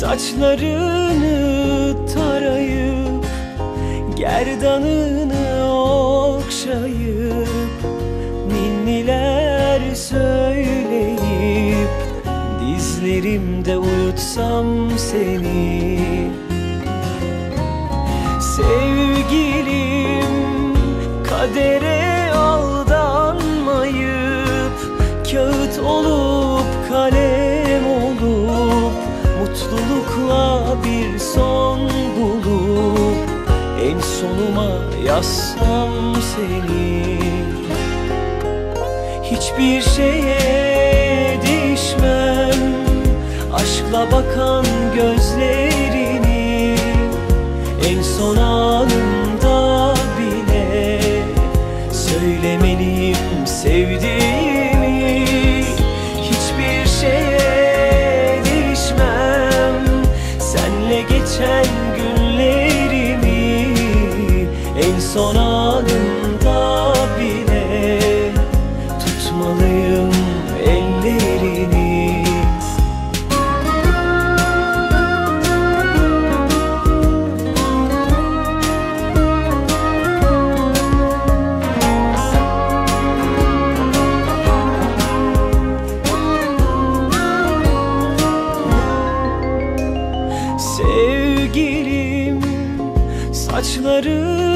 Saçlarını tarayıp Gerdanını okşayıp Ninniler söyleyip Dizlerimde uyutsam seni. Sevgilim En sonuma yazsam seni. Hiçbir şeye değişmem. Aşkla bakan gözlerini En son son anımda bile Tutmalıyım ellerini. Sevgilim saçlarını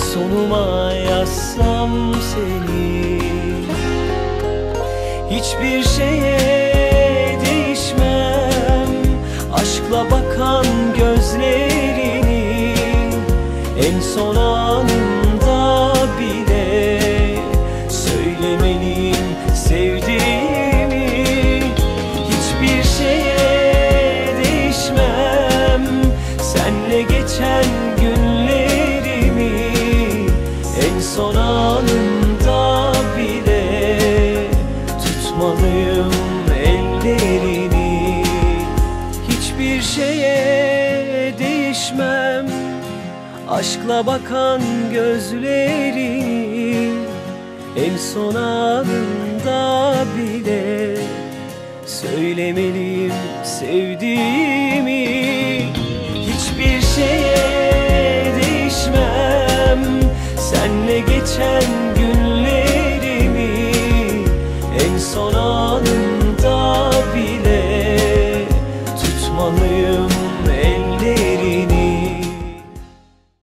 sonuma yazsam seni. Hiçbir şeye değişmem. Aşkla bakan gözlerini Hiçbir şeye değişmem. Aşkla bakan gözleri En son anında bile Söylemeliyim sevdiğimi. Hiçbir şeye